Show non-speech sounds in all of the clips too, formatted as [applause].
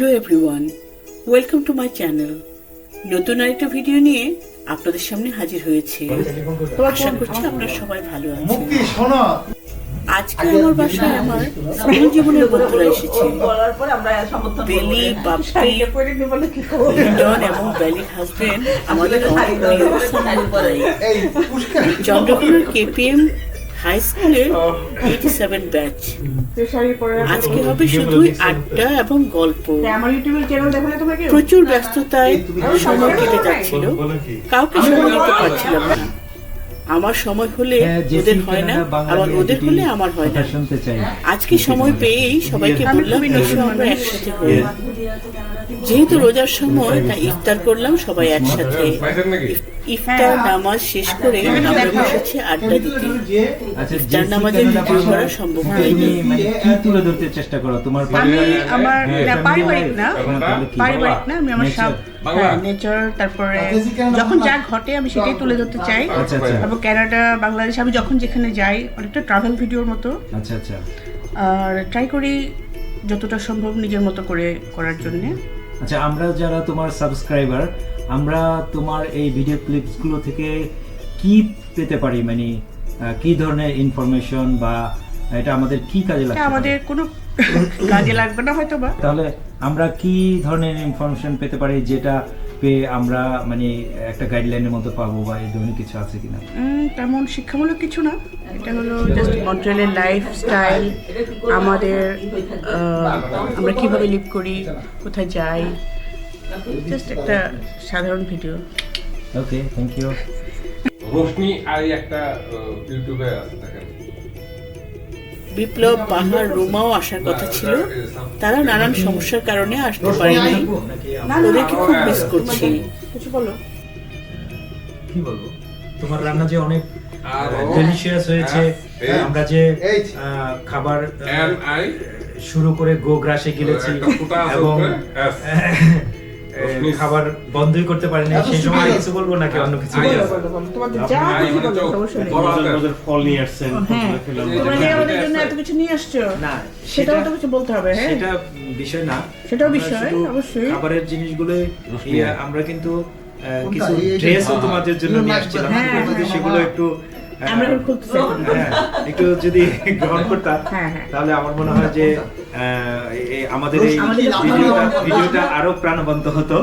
Hello everyone welcome to my channel. নতুন আরেকটা video নিয়ে আপনাদের সামনে হাজির হয়েছে। আশা করছি আপনারা সবাই ভালো আছেন। আজকে আমার বাসায় আমার স্কুল জীবনের বন্ধুরা এসেছে। বলার পরে আমরা বেলি বাপ্পি? লিটন এবং বেলির হাজবেন্ড আমাদের অনেক প্রিয়। চন্দ্রকোনার কেপিএম হাই স্কুলের এইটি সেভেন ব্যাচ। আজকে হবে শুধুই আড্ডা এবং গল্প? প্রচুর ব্যস্ততায় সময় কেটে যাচ্ছিল। কাউকে সময় দিতে পারছিলাম না। আমার সময় হলে হ্যাঁ, ওদের হয় না আবার ওদের হলে আমার হয় না। আজকে সময় পেয়েই সবাইকে বললাম খুবই এসো আমরা একসাথে হই। যেহেতু রোজার সময় তাই ইফতার করলাম সবাই একসাথে। ইফতার নামাজ শেষ করে আমরা বসেছি আড্ডা দিতে। আচ্ছা ইফতার নামাজের ভিডিও করা সম্ভব হয়নি। মানে কি তুলে ধরতে চেষ্টা করো? তোমার হ্যাঁ, পারিবারিক না? পারিবারিক না আমি আমার সব Nature? নেচার তারপরে আচ্ছা, যখন যা ঘটে আমি সেটাই তুলে ধরতে চাই। আচ্ছা আচ্ছা বাংলাদেশ আমি যখন যেখানে যাই অনেকটা ট্রাভেল ভিডিওর মতো। আচ্ছা আচ্ছা। আর ট্রাই করি যতটা সম্ভব নিজের মতো করে করার জন্য। আচ্ছা আমরা যারা তোমার সাবস্ক্রাইবার আমরা তোমার এই ভিডিও ক্লিপসগুলো থেকে কি পেতে পারি? মানে কি ধরনের ইনফরমেশন বা এটা আমাদের কি কাজে লাগবে আমাদের কোনো কাজে লাগবে না হয়তো বা তাহলে আমরা কি ধরনের ইনফরমেশন পেতে পারি যেটা পেয়ে আমরা মানে একটা গাইডলাইনের মধ্যে পাবো বা এই ধরনের কিছু আছে কিনা? তেমন শিক্ষামূলক কিছু না। এটা হলো জাস্ট মন্ট্রিয়ালের লাইফস্টাইল আমাদের আমরা কীভাবে লিভ করি কোথায় যাই জাস্ট একটা সাধারণ video okay thank you Roshni আর একটা ইউটিউবে আছে দেখেন। বিপ্লব বাহার রুমাও আসার কথা ছিল। তারা নানান সমস্যার কারণে আসতে পারেনি। ওদেরকে খুব মিস করছি। কিছু বলো। কি বলব? তোমার রান্না যে অনেক ডেলিশিয়াস হয়েছে। হ্যাঁ, আমরা যে আহ, খাবার শুরু করে গো গ্রাসে গিলেছি এবং [laughs] খাবার বন্ধই করতে পারিনি সেই সময় কিছু বলব নাকি অন্য কিছু? তোমাদের যা। ফল নিয়ে আসছেন হ্যাঁ। তোমরা যে আমাদের জন্য এত কিছু নিয়ে আসছো? না সেটাও সেটা তো কিছু বলতে হবে হ্যাঁ। সেটা বিষয় না। সেটাও আমরা বিষয়, অবশ্যই। খাবারের জিনিসগুলো আমরা কিন্তু কিছু ড্রেসও তোমাদের জন্য নিয়ে আসছিলাম। হ্যাঁ, সেগুলো হ্যাঁ। একটু আমরা এখন খুলতেছি হ্যাঁ, একটু যদি গ্রহণ করতাম হ্যাঁ, হ্যাঁ। তাহলে আমার মনে হয় যে আমাদের এই ভিডিওটা ভিডিওটা আরও প্রাণবন্ত হতো।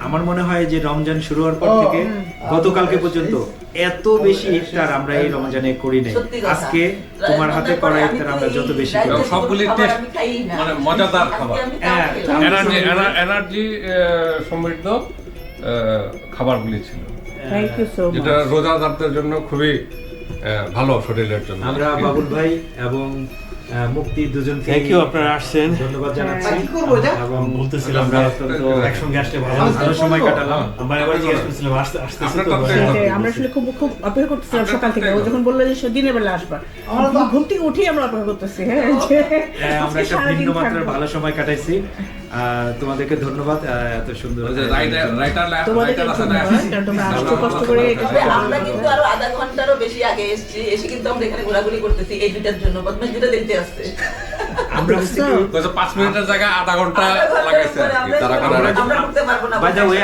আমার মনে হয় যে রমজান শুরু হওয়ার পর থেকে গতকালকে পর্যন্ত এত বেশি ইফতার আমরা এই রমজানে করি নাই। আজকে তোমার হাতে করা ইফতার আমরা যত বেশি করি। সবগুলি টেস্ট মানে মজাদার খাবার। হ্যাঁ, এনার্জি এনার্জি সমৃদ্ধ আহ, খাবারগুলি ছিল। থ্যাংক ইউ সো যেটা মাচ রোজাদারদের জন্য খুবই ভালো শরীরের জন্য। আমরা বাবুল ভাই এবং মুক্তি দুজন থ্যাংক ইউ আপনারা আসছেন। ধন্যবাদ জানাচ্ছি। কি করব? এবং বলতেছিলাম আমরা একসঙ্গে আসলে ভালো সময় কাটালাম। আমরা এবার জিজ্ঞেস করছিলাম আসতে আসতেছে আপনার তো তো আমরা আসলে খুব খুব অপেক্ষা করতেছিলাম সকাল থেকে। ও যখন বলল যে সে দিনের বেলা আসবা আমরা তো ঘুম থেকে উঠেই আমরা অপেক্ষা করতেছি হ্যাঁ হ্যাঁ, আমরা একটা ভিন্ন মাত্রার ভালো সময় কাটাইছি। তোমাদেরকে ধন্যবাদ এত সুন্দর ওই যে রাইটার রাইটার তোমাদেরকে রাইটার আছে না ধন্যবাদ কারণ তোমরা আসছো কষ্ট করে আমরা কিন্তু আরও আধা ঘন্টারও বেশি আগে এসেছি এসে কিন্তু আমরা এখানে ঘোরাঘুরি করতেছি এই দুটার জন্য বদমাস দুটা দেখতে আসছে। আমরা [laughs] মিনিটের জায়গায় আধা ঘণ্টা লাগাইছে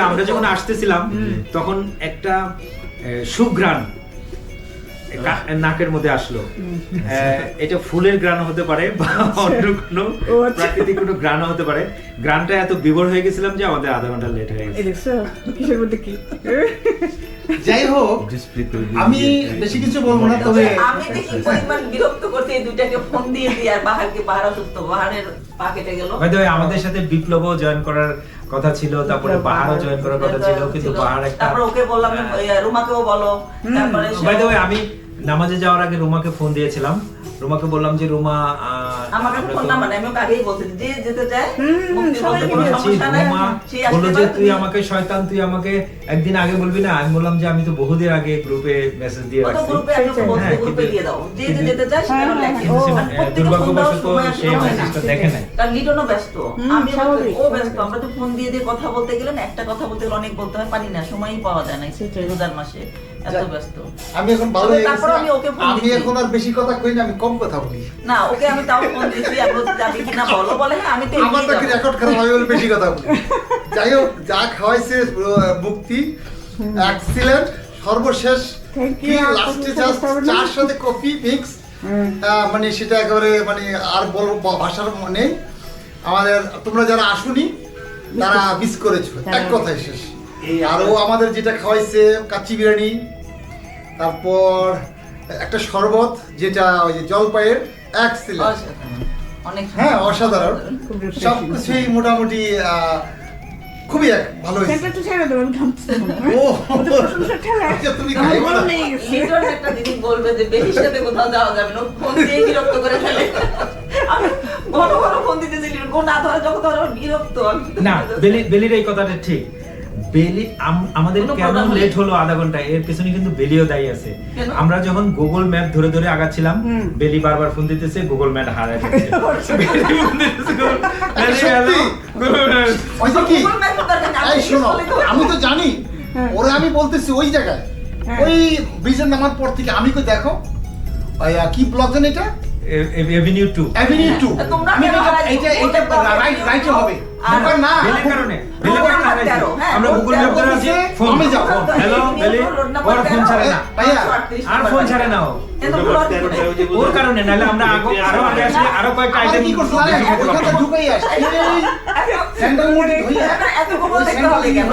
আমরা যখন আসতেছিলাম তখন একটা কা- নাকের মধ্যে আসলো। এটা ফুলের গ্রান হতে পারে বা অন্য কোনো ও আচ্ছা। প্রাকৃতিক কোনো গ্রান হতে পারে। গ্রানটা এত বিভোর হয়ে গেছিলাম যে আমাদের আধা ঘণ্টা লেট হয়ে গেছে। কিসের মধ্যে কি? যাই হোক আমি বেশি কিছু বলব না তবে আমি দেখি পরিমাণ বিরক্ত করতে এই দুটাকে ফোন দিয়ে দিই আর বাহারকে বাহার অসুস্থ বাহারের পা কেটে গেল। আমাদের সাথে বিপ্লবও জয়েন করার কথা ছিল তারপরে বাহারও জয়েন করার কথা ছিল কিন্তু বাহার একটা তারপর ওকে বললাম এই, রুমাকেও বলো। তারপরে সে- বাই দ্য ওয়ে আমি নামাজে যাওয়ার আগে রুমাকে ফোন দিয়েছিলাম। রুমাকে বললাম যে রুমা আহ, আমার কাছে ফোন তো- নাম্বার নেই, আমি আগেই বলছি যে যেতে বলল যে তুই আমাকে শয়তান তুই আমাকে একদিন আগে বলবি না? আমি বললাম যে আমি তো বহুদিন আগে গ্রুপে মেসেজ দিয়ে রাখছি। গ্রুপে হ্যাঁ, গ্রুপে দিয়ে দাও। যে যেতে চায় সে হ্যাঁ, প্রত্যেকে দুর্ভাগ্যবশত সেই হয়। মেসেজটা দেখে নাই। লিটনও ব্যস্ত। আমি ও ব্যস্ত। আমরা তো ফোন দিয়ে দিয়ে কথা বলতে গেলে একটা কথা বলতে গেলে অনেক বলতে হয় পারি না সময়ই পাওয়া যায় না। রোজার মাসে। এত ব্যস্ত। আমি এখন ভালো তারপর আমি ওকে ফোন আমি এখন আর বেশি কথা কই না আমি কম কথা বলি। না ওকে আমি তাও ফোন আমি যাবি কিনা বলো বলে হ্যাঁ আমি তো আমার তো রেকর্ড আমি বলে বেশি কথা বলি। যাই হোক যা খাওয়াইছে মুক্তি। এক্সিলেন্ট সর্বশেষ কি লাস্টে জাস্ট? চার সাথে কফি মিক্স মানে সেটা একেবারে মানে আর বল ভাষার নেই আমাদের তোমরা যারা আসুনি তারা মিস করেছ। এক কথায় শেষ। আর ও আমাদের যেটা খাওয়াইছে কাচ্চি বিরিয়ানি তারপর একটা শরবত যেটা ওই যে জলপাইয়ের অসাধারণ। অনেক হ্যাঁ অসাধারণ। সব কিছুই মোটামুটি খুবই এক ভালো হয়েছে। একটু ছেড়ে দেবো আমি ও প্রশংসা ঠেলা। আচ্ছা, তুমি খাইবা না? একটা বলবে যে বেশির সাথে কোথাও যাওয়া যাবে না। ফোন দিয়ে বিরক্ত করে ফেলে। ঘন ঘন ফোন দিতেছি লিটন কোন ধরে যখন ধরে বিরক্ত। না বেলি বেলির এই কথাটা ঠিক। বেলি আমাদের কেন লেট হলো আধা ঘণ্টা এর পেছনে কিন্তু বেলিও দায়ী আছে। আমরা যখন গুগল ম্যাপ ধরে ধরে আগাচ্ছিলাম বেলি বারবার ফোন দিতেছে গুগল ম্যাপ হারায় আমি তো- জানি হ্যাঁ। ওরে আমি বলতেছি ওই জায়গায়। হ্যাঁ। ওই ব্রিজের নামার পর থেকে আমি কই দেখো কি ব্লক জানি এটা? A- A- Avenue 2 avenue two তোমরা আমি এটা- এইটা রাইট রাইটে হবে। আর- না। বেলির কারণে। বেলির কারণে হারাইছি। হ্যাঁ, আমরা গুগল ম্যাপ ধরে আছি ফোন আমি যাব। হ্যালো বেলি ওর ফোন ছাড়ে না। ভাইয়া, আর ফোন ছাড়ে না ও। এত বড় অদ্ভুত। ওর কারণে নাহলে আমরা আগো- আরও আগে আসলে আরও কয়েকটা আইটেম কি করছ? জানেন? ওইখানে ঢুকেই আসছে। স্যান্ডেল মুড়ি এত গোবর দেখতে হবে কেন?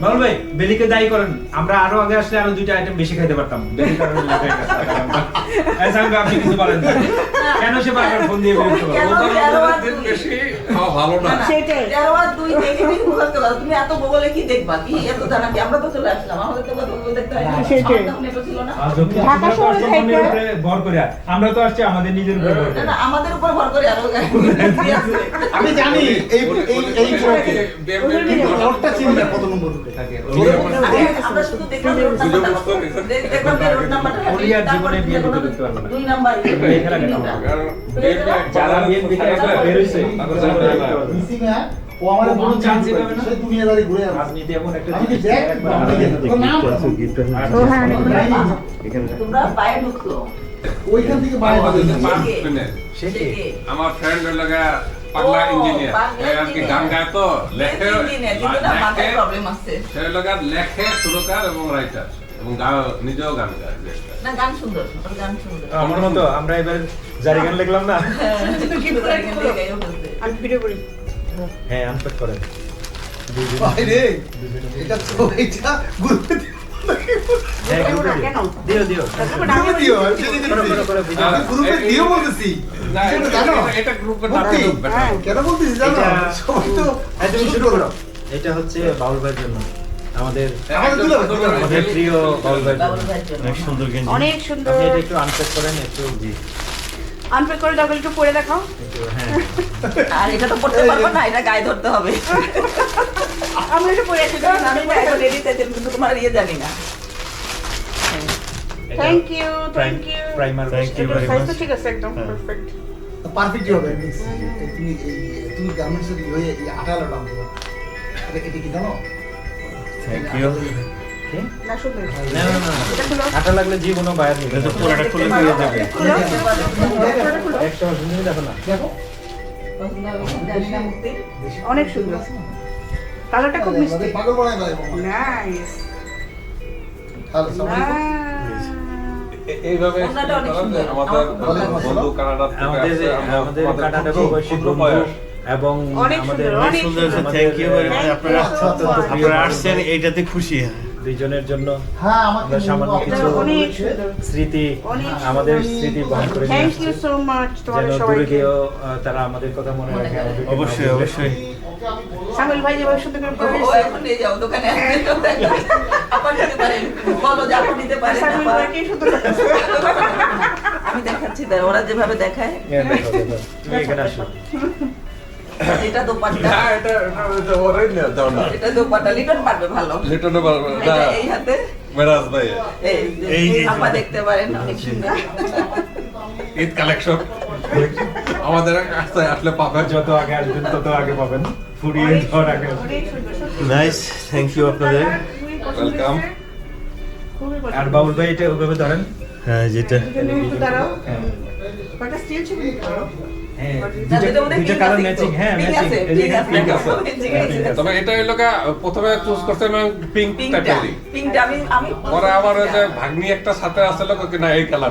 বাবুল ভাই, বেলিকে দায়ী করেন। আমরা আরও আগে আসলে আরও দুইটা আইটেম বেশি খাইতে পারতাম। কারণে হয়ে আপনি কিছু বলেন। কেন সে বারবার ফোন দিয়ে বিরক্ত করে? বেশি খাওয়া ভালো না সেটাই। আর দুই দেখে দিন মুখস্থ করো। তুমি এত গোবলে কি দেখবা কি এত জানা কি আমরা তো চলে আসলাম আমাদের তো কত দেখতে হয় সেটাই। ঢাকা শহরে উপরে ভর করে আমরা তো আসছি আমাদের নিজের উপরে ভর করে না, আমাদের উপর ভর করে আরও আমি জানি এই এই এই রোডটা চিনি কত নম্বর রোডে থাকে আমরা শুধু দেখলাম দেখলাম রোড নাম্বারটা জীবনে বিয়ে দিতে পারবে না। দুই নাম্বার এখানে কেন? যারা বিএনপি থেকে বের হইছে, হ্যাঁ ও আমার ও কোনো পাবে না। সে দুনিয়াদারি ঘুরে আসছে রাজনীতি এমন একটা আমি দেখ? একবার আমি হারিয়ে দেখ। ওর নাম ও হ্যাঁ তোমরা পায়ে ঢুকলো। ওইখান থেকে বাইরে সে সে কে? কে? আমার ফ্রেন্ড লাগা পাগলা ইঞ্জিনিয়ার আর কি গান গায় তো? লেখে মাথায় লেখে। প্রবলেম আছে। সে লাগার লেখে সুরকার এবং রাইটার এবং গা- নিজেও গান গায় না গান সুন্দর গান সুন্দর। আমার মতো আমরা এবার জারি গান লিখলাম না? আমি ভিডিও করি। হ্যাঁ আনপাট করেন। বাইরে এটা তো এটা গ্রুপে হ্যাঁ গ্রুপে গ্রুপে। গ্রুপে এটা- বেটা। হ্যাঁ। হ্যাঁ, তুমি শুরু করো। এটা হচ্ছে বাউল ভাইয়ের জন্য। আমাদের প্রিয় বাউল জন্য। অনেক সুন্দর অনেক সুন্দর। একটু আনপ্যাক করেন একটু জি। আনপ্যাক করে ডাবল একটু পরে দেখাও। হ্যাঁ। আর এটা তো পড়তে পারব না এটা গায়ে ধরতে হবে। আমরা একটু পরে আছি আমি এখন রেডি চাইছি কিন্তু তোমার ইয়ে জানি না। Thank you thank you primer Thank you very size much. তো ঠিক আছে একদম হ্যাঁ। পারফেক্ট পারফেক্ট হবে তুমি তুমি গার্মেন্টস এর হয়ে দাম এটা এটা কি জানো? থ্যাংক ইউ না সুন্দর। না না না এটা খুলো। আটা লাগলে জীবনও বাইরে পুরোটা খুলে যাবে একটা শুনে দেখো না। দেখো। অনেক সুন্দর। কালারটা খুব মিষ্টি। পাগল নাইস এইভাবে। আমাদের। বন্ধু কানাডা থেকে আমাদের আমাদের আমাদের কানাডা প্রবাসী বন্ধু এবং অনেক আমাদের অনেক সুন্দর। আমাদের, থ্যাংক ইউ ভেরি মাচ আপনারা আপনারা আসছেন এইটাতে খুশি দুইজনের জন্য হ্যাঁ আমরা সামান্য কিছু স্মৃতি আমাদের স্মৃতি। বহন করে যেন দূরে গিয়েও তারা আমাদের কথা মনে রাখে অবশ্যই অবশ্যই। সামিল ভাই যেভাবে সুন্দর করে এখন নিয়ে যাও দোকানে আপনি নিতে পারেন বলো যে আপনি নিতে পারেন সামিল ভাইকে সুন্দর আমি দেখাচ্ছি ওরা যেভাবে দেখায়। হ্যাঁ, এখানে আসো। এটা দোপাট্টা। না, এটা- এটা- এটা ওরাই নিয়ে না। এটা দোপাট্টা লিটন পারবে ভালো। লিটনে পারবে না। এই হাতে। মেরাজ ভাই। এই এই আপা দেখতে পারেন অনেক সুন্দর। ঈদ কালেকশন। আমাদের কাছে আসলে পাবেন যত আগে আসবেন তত আগে পাবেন। ফুরিয়ে যাওয়ার আগে। নাইস থ্যাংক ইউ আপনাদের। আর বাবুল ভাই এটা ওইভাবে ধরেন? হ্যাঁ যেটা। দাঁড়াও। স্টিল ছবি? দুইটা দুটোর মধ্যে দুইটা pink কালার ম্যাচিং হ্যাঁ ম্যাচিং আছে, এই pink যে আছে। pink আছে Pink আছে। তবে এটা হলো গা, প্রথমে চুজ করছে পিঙ্ক টাইপেরই পিঙ্কটা আমি আমি পরে আবার যে ভাগ্নি একটা সাথে আছে লোক না এই কালার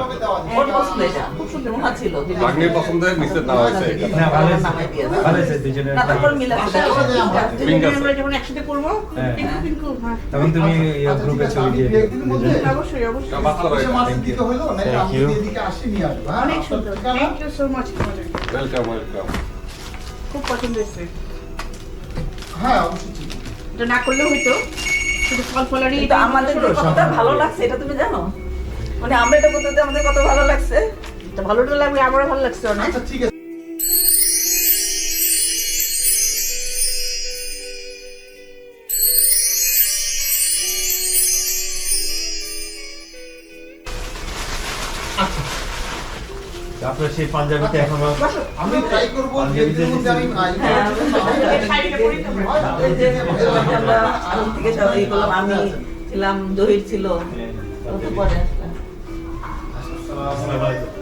ওর পছন্দ এটা খুব সুন্দর মহা ছিল। ভাগ্নির পছন্দের নিচে দেওয়া হয়েছে। না ভালো হয়েছে নামাই দিয়েছে। ভালো হয়েছে দুজনের না তারপর মিল আছে আছে। আমরা যখন একসাথে করব হ্যাঁ। পিঙ্কু পিঙ্কু হ্যাঁ। তখন তুমি গ্রুপে ছবি দিয়ে অবশ্যই অবশ্যই। দিকে হইল না আমি এদিকে আসি নিয়ে আসব হ্যাঁ? অনেক সুন্দর। Thank you so much welcome welcome খুব পছন্দ হয়েছে। হ্যাঁ অবশ্যই ঠিক। এটা না করলে হইতো শুধু ফল ফলারই কিন্তু আমাদের কতটা ভালো লাগছে এটা তুমি জানো? মানে আমরা এটা করতে যে আমাদের কত ভালো লাগছে? তো ভালোটা লাগবে আমারও ভালো লাগছে অনেক। আচ্ছা ঠিক আছে। আপনার সেই পাঞ্জাবিতে এখনও আমি ট্রাই করব যেদিনের মধ্যে আমি আই হ্যাঁ, ওই যে আমরা আরব থেকে সবাই এই করলাম আমি ছিলাম জহির ছিল তো পরে আসলাম। আসসালামু আ-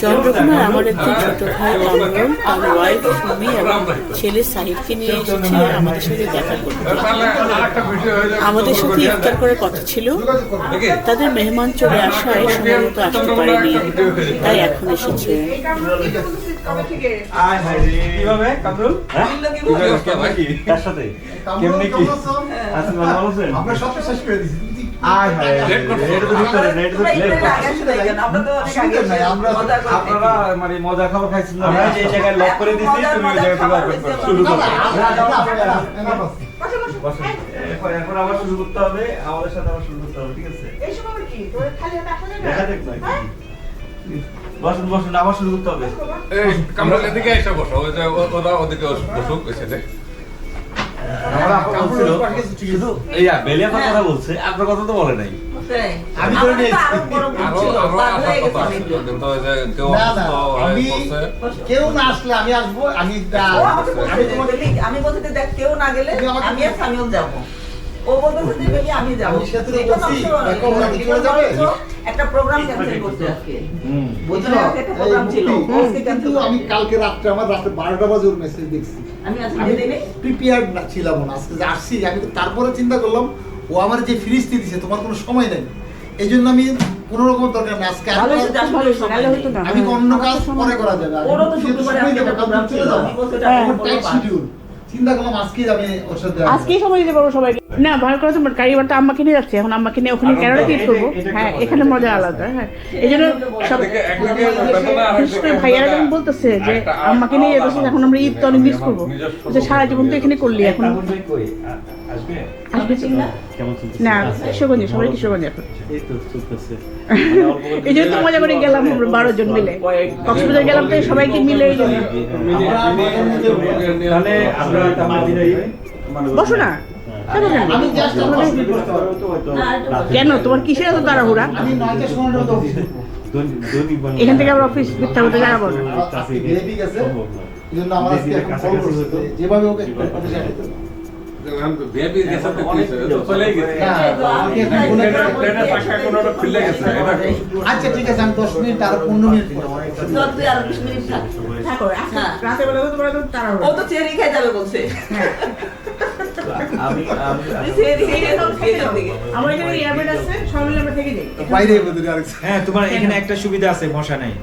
চন্দ্রকুমার আমার একজন ছোট ভাই কামরুল তার ওয়াইফ সুমি এবং ছেলে সাহিবকে নিয়ে এসেছে আমাদের সাথে দেখা করতে। আমাদের সাথে ইফতার করার কথা ছিল। তাদের মেহমান চলে আসায় সময় মতো আসতে পারেনি তাই এখন এসেছে। আয় হায় রে। কীভাবে কামরুল? হ্যাঁ? কি কি বলব? অবস্থা ভাই? কার সাথে। কামরুল কি আছেন ভালো আছেন? আমরা সব শেষ করে কি- আয় হায়? ভিতরে? আমরা তো অনেক আগে অসুবিধা নাই, আমরা- মজা করে আপনারা মানে মজা খাবার খাইছেন আমরা যে জায়গায় লক করে দিছি তুমি ওই জায়গা থেকে খাবার open হয়েছে করো। শুরু করো আবার করতে হবে আমাদের সাথে আবার শুরু করতে হবে ঠিক আছে এই সময় কি তোর খালি হাতে আসা দেখা দেখ না বসুন বসুন আবার শুরু করতে হবে এই কামরুল এদিকে এসে বসো ওরা ওদিকে বসুক দেখ আমার আপা বলছিল শুধু এই বেলিয়াপার কথা বলছে আপনার কথা তো বলে নাই। আমি করে নিয়েছি। আরও বড় ভুল আরও ছিল, আরও বাদ আসার হয়ে আমি কেউ না আসলে আমি আসব আমি আমি তোমাকে আমি বলতে দেখ কেউ না গেলে আমি আর সামিউল যাব। ও বলতেছে যে আমি যাবে? একটা প্রোগ্রাম ক্যান্সেল করছে আজকে। বুঝলো? একটা program ছিল। আজকে কিন্তু আমি কালকে রাত্রে আমার রাতে বারোটা বাজে ওর মেসেজ দেখছি। আমি আজকে প্রিপেয়ার্ড না ছিলাম না। আজকে যে আসছি আমি তারপরে চিন্তা করলাম ও আমার যে ফিরিস্তি দিছে তোমার কোনো সময় নেই। এই জন্য আমি কোনো রকম দরকার না আজকে ভালো আমি-। অন্য কাজ পরে করা যাবে? ওরও তো শুক্রবারে ছিল। আমি। এখন টাইট বলব। শিডিউল চিন্তা করলাম আজকেই আমি সময় দিতে পারব সবাইকে। না ভালো করে গাড়ি আম্মাকে নিয়ে যাচ্ছে এখন আম্মাকে নিয়ে ওখানে করব হ্যাঁ এখানে মজা আলাদা হ্যাঁ। এই জন্য সব একদিকে একদিকে বিশেষ করে ভাইয়ারা যখন বলতেছে যে আম্মাকে নিয়ে এখন আমরা ঈদ তো অনেক মিস করব। যে সারা জীবন তো এখানে করলি এখন। আসবে না? কেমন কিশোরগঞ্জে সবাই কিশোরগঞ্জে এখন? এই তো চলতেছে। [laughs] এই জন্য তো মজা করে গেলাম আমরা বারো জন মিলে। কক্সবাজার গেলাম তো সবাইকে মিলে এই জন্য। মানে বসো না। কেন কেন? তোমার কিসের এত তাড়াহুড়া। এখান থেকে আমরা অফিস মিথ্যা করতে যাব না। হবে। যেভাবে ওকে আচ্ছা ঠিক আছে আমি দশ মিনিট আর পনেরো মিনিট হ্যাঁ। রাতে বেলা তো তোমার ও তো চেরি খেয়ে যাবে বলছে আমি আমি তুই চেরি খেয়ে যাবে খেয়ে যাবে আমার এখানে হ্যাঁ তোমার একটা সুবিধা আছে মশা নাই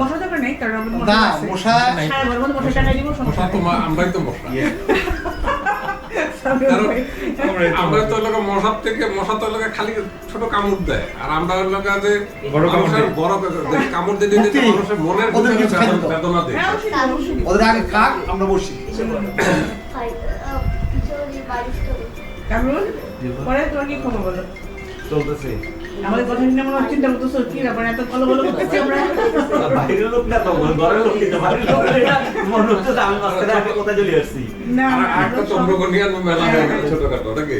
মশা দরকার নেই কারণ মশা মশা মশা তো আমরাই তো মশা। আমরা তো লোক মশার থেকে মশা তো লোক খালি ছোট কামড় দেয়। আর আমরা লোকে যে বড় কামড় মানুষের বড় কামড় দিতে দিতে মানুষের মনের। বেদনা দেয়। হ্যাঁ ওদের আগে খাক আমরা বসি। কারণ? পরে তোমার কি খবর বলো। চলতেছে। আমাদের কথা শুনে মনে হচ্ছে চিন্তা করতেছো কি ব্যাপার এত ভালো ভালো করতেছি আমরা? বাইরের লোক না তো ঘরের লোক কিন্তু বাইরের লোক। মনে হচ্ছে আমি মাঝখানে আগে কোথায় চলে আসছি। না মেলা হয়ে গেল ছোটখাটো নাকি?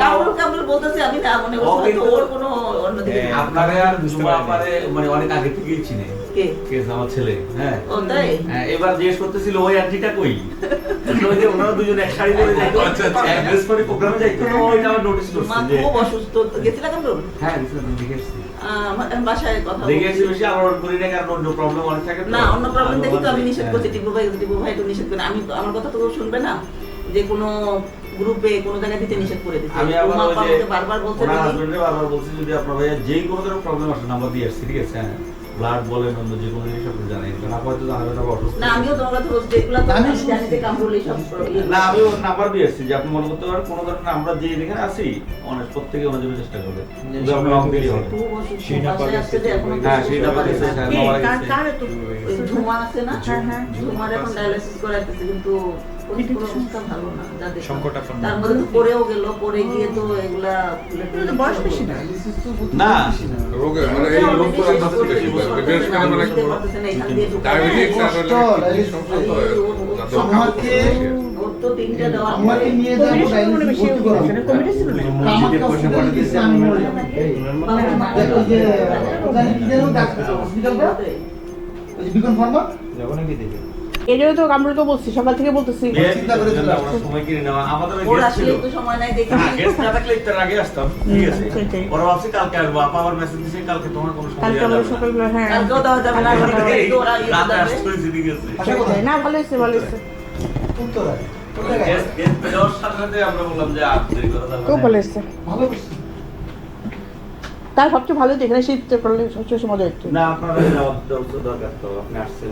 কামড় কামড় বলতেছে আমি না মনে করছি ওর কোনো অন্যদিকে হ্যাঁ, আপনারে আর জুমা পারে মানে অনেক আগে থেকেই চিনে। কে? কে আমার ছেলে হ্যাঁ। ও তাই? হ্যাঁ, এবার জিজ্ঞেস করতেছিল ওই আন্টিটা কই? ওই যে ওনারা দুজন এক শাড়ি পরে যাইতো। আচ্ছা, আচ্ছা। এক ড্রেস পরে প্রোগ্রামে যাইতো তো ওইটা আমার নোটিস করছি যে খুব অসুস্থ। গেছিলা কেন? হ্যাঁ গেছিলাম, দেখে এসেছি। বাসায় কথা দেখে এসেছি বেশি আমার করি না কারণ অন্য প্রবলেম অনেক থাকে তো। না অন্য প্রবলেম দেখি তো আমি নিষেধ। করছি টিপু ভাই টিপু ভাই তো নিষেধ করে। আমি আমার কথা তো শুনবে না যে কোনো গ্রুপে কোনো জায়গায় দিতে নিষেধ করে দিচ্ছে আমি আবার ওই যে বারবার বলছে ওনার হাজবেন্ডে বারবার বলছি যদি আপনার ভাইয়া যেই কোনো ধরনের প্রবলেম আসে নাম্বার দিয়ে আসছি ঠিক আছে? হ্যাঁ। ব্লাড বলেন অন্য যে কোনো জিনিস আপনি জানেন। কারণ আপনার তো জানাবেন না অসুস্থ। না আমিও তোমার তো আমি জানি যে কামরুল এইসব ইয়ে। না আমি ওর নাম্বার দিয়ে আসছি যে আপনি মনে করতে পারেন কোনো ধরনের আমরা যে এখানে আছি অনেক প্রত্যেকে ওনার জন্য চেষ্টা করবে। যদি আপনি রং দিলেই হবে সেই যে এখনও হ্যাঁ সেই নাম্বার পারে দিয়েছে না। হ্যাঁ? মারা কার এত ওই ঝুমা আছে না? হ্যাঁ, হ্যাঁ। ঝুমার এখন ডায়ালিসিস করাইতেছে কিন্তু অবস্থা ভালো না যা সংকটাপন্ন। তার মধ্যে। তো পড়েও গেল পড়ে গিয়ে তো এগুলা বয়স বেশি না না রোগে মানে এই রোগ করার বেশি বিশেষ করে মানে বুঝতে পারতেছে না, এখান দিয়ে ঢুকে- ডায়াবেটিস আর হলে কষ্ট, কিডনির সমস্যা তো হয়। যাতে ওর আমাকে নিয়ে যাব কোভিডের সময় বেশি ডায়ালিসিস ভর্তি করা হয়েছে ছিল না? আমাকে হসপিটালে দিচ্ছে আমি মরে দেখো যে ওখানে কি যেন ডাক্তার হসপিটালটা ওই বিকন ফার্মা যাব নাকি দেখে? জন্য তো আমরা তো বলছি সকাল থেকে বলতেছি। চিন্তা করে চলে আমরা সময় কিনে নেওয়া আমাদের একটু সময় নাই দেখে। হ্যাঁ, না থাকলে একটু আগে আসতাম ঠিক আছে। ওরা ভাবছি কালকে আসব। আপা আবার মেসেজ দিছে কালকে তোমার কোনো সময় কালকে আমরা। সকালবেলা হ্যাঁ। কালকেও দেওয়া যাবে না ওরা ইয়ে রাতে। আসতে হয়েছে, ঠিক আছে। সেটাই। না ভালো হয়েছে ভালো হয়েছে। উত্তরা Guest- guest বেরোবার সাথে সাথে আমরা বললাম যে আর দেরি খুব ভালো হয়েছে। ভালো করছি তার সবচেয়ে ভালো যেখানে শীত করলে সবচেয়ে বেশি মজা হচ্ছে না আপনারা দরকার- তো। আপনি আসছেন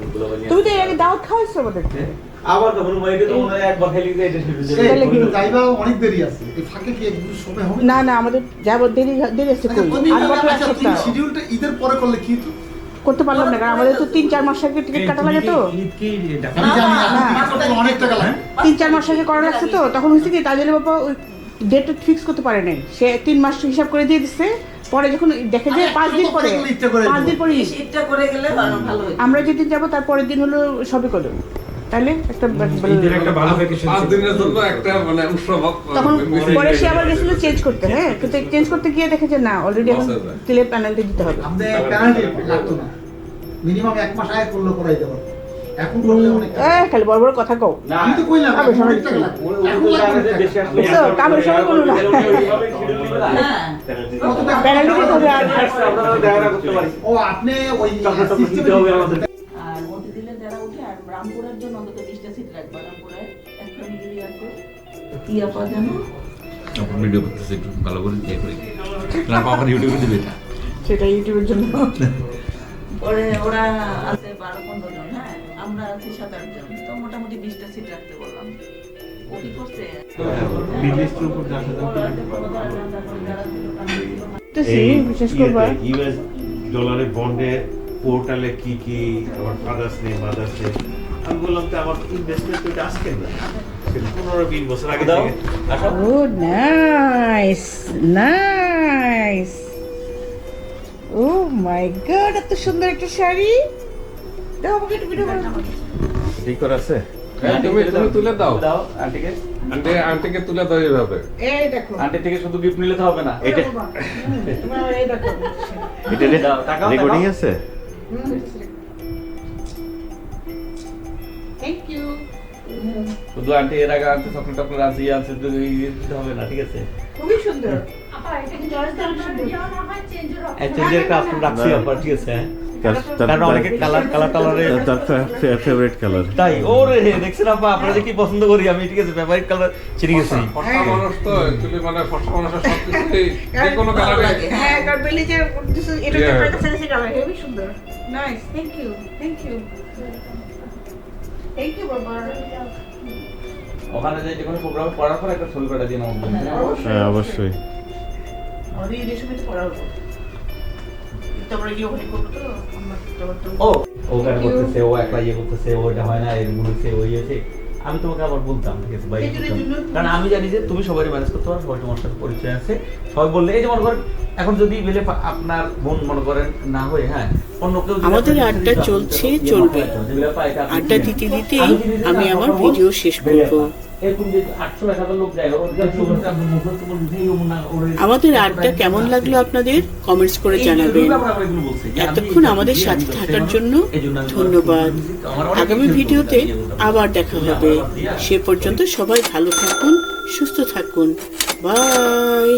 তুমি তো এর। আগে দাওয়াত খাওয়াইছো আমাদেরকে আবার তখন ওইটা তো মনে হয় একবার খেলি যে এটা শুরু এই, তাহলে কি? যাইবা অনেক দেরি আছে। এই ফাঁকে কি একটু সময় হবে? না না আমাদের যাব দেরি দেরি আছে কই? আট বছর এক সপ্তাহ। শিডিউলটা ঈদের পরে করলে কি তো করতে পারলাম না কারণ আমাদের তো তিন চার মাস আগে টিকিট কাটা লাগে তো। অনেক টাকা লাগে তিন চার মাস আগে করা লাগছে তো তখন হয়েছে কি তাজেল বাবা ওই ডেটটা ফিক্স করতে পারে নাই। সে তিন মাস হিসাব করে দিয়ে দিচ্ছে পরে যখন দেখে যে আচ্ছা, পাঁচ দিন পরে ইচ্ছা পাঁচ দিন পরে শীতটা করে গেলে ভালো ভালো আমরা যেদিন যাব তার পরের দিন হলো সবই করল তাহলে একটা ঈদের একটা ভালো ভ্যাকেশন পাঁচ দিনের জন্য একটা মানে উৎসব তখন পরে সে আবার গেছে। গেছিল চেঞ্জ করতে হ্যাঁ? কিন্তু চেঞ্জ করতে গিয়ে দেখেছে না অলরেডি এখন হয়ে প্যানেলটা দিতে হবে। আমাদের প্যারাডি লাগতো না। মিনিমাম এক মাস আগে করলে করাই দেবো খালি বড় বড় কথা কও? কামের সময় না। হ্যাঁ। আর ও আপনি ওই আর মতিঝিলের উঠে আর রামপুরের জন্য অন্তত বিশটা সিট রাখবা। রামপুরে ইয়া পাওয়া ভিডিও করতেছে একটু ভালো করে করে। তারপর আবার ইউটিউবে দিবে। সেটা ইউটিউবের জন্য। পরে ওরা আছে বারো পনেরো জন। আছি সাত আট জন তো মোটামুটি বিশটা সিট রাখতে বললাম। ও কি করছে দেখতেছি, বিশেষ করবা ইউএস ডলারে বন্ডে পোর্টালে কি কি আমার ফাদার্স নেই মাদার্স নেই আমি বললাম তো আমার ইনভেস্টমেন্ট ওইটা আজকে না। পনেরো বিশ বছর আগে দাও oh nice nice oh my god এত সুন্দর একটা শাড়ি। দাও আমাকে একটু ভিডিও করো ঠিক আছে? হ্যাঁ, তুমি তুমি তুলে দাও। দাও। আন্টিকে। আন্টি আন্টিকে তুলে দাও এইভাবে। এই দেখো। আন্টি থেকে শুধু গিফট নিলে তো হবে না। এটা তোমার এই দেখো। এটা রেকর্ডিং আছে? থ্যাংক ইউ শুধু আন্টি এর আগে আনতে চকলেট টকলেট আছে ইয়ে আছে দিতে হবে না ঠিক আছে? খুবই সুন্দর। চেঞ্জের কাজ রাখছি আবার ঠিক আছে হ্যাঁ? কারণ অনেকে কালার কালার তার ফেভারিট কালার। তাই ওরে দেখছেন আপা আপনারা যে কি পছন্দ করি আমি ঠিক আছে ফেভারিট কালার চিনি গেছি। ফর্সা মানুষ তো অ্যাকচুয়ালি মানে ফর্সা মানুষের সব কিছুই যে কোনো কালারে হ্যাঁ কারণ বেলি যে করতেছে, এটা Yeah. একটা কাছে কালার হেভি সুন্দর। Nice thank you thank you thank you বাবা। ওখানে যে যে কোনো প্রোগ্রাম করার পর একটা ছবি পাঠা দিন আমাকে। হ্যাঁ অবশ্যই। এই তো হলো তারপরে গিয়ে ওখানে করব তো আমার তো তো ও ওখানে করতেছে ও একলা ইয়ে করতেছে ওইটা হয় না এরকম হয়েছে ওই হয়েছে। আমি তোমাকে আবার বলতাম ঠিক আছে ভাই কারণ আমি জানি যে তুমি সবাই ম্যানেজ করতে পারো সবাই তোমার সাথে পরিচয় আছে। সবাই বললে এই যে মনে করেন এখন যদি বেলে আপনার বোন মনে করেন না হয়ে হ্যাঁ অন্য কেউ যদি আমাদের আড্ডা চলছে, চলবে। আড্ডা দিবেন। দিতে আমি আমার ভিডিও শেষ করব। আমাদের আড্ডা কেমন লাগল আপনাদের? কমেন্টস করে জানাবেন। এতক্ষণ আমাদের সাথে থাকার জন্য ধন্যবাদ। আগামী ভিডিওতে আবার দেখা হবে। সে পর্যন্ত সবাই ভালো থাকুন সুস্থ থাকুন। বাই।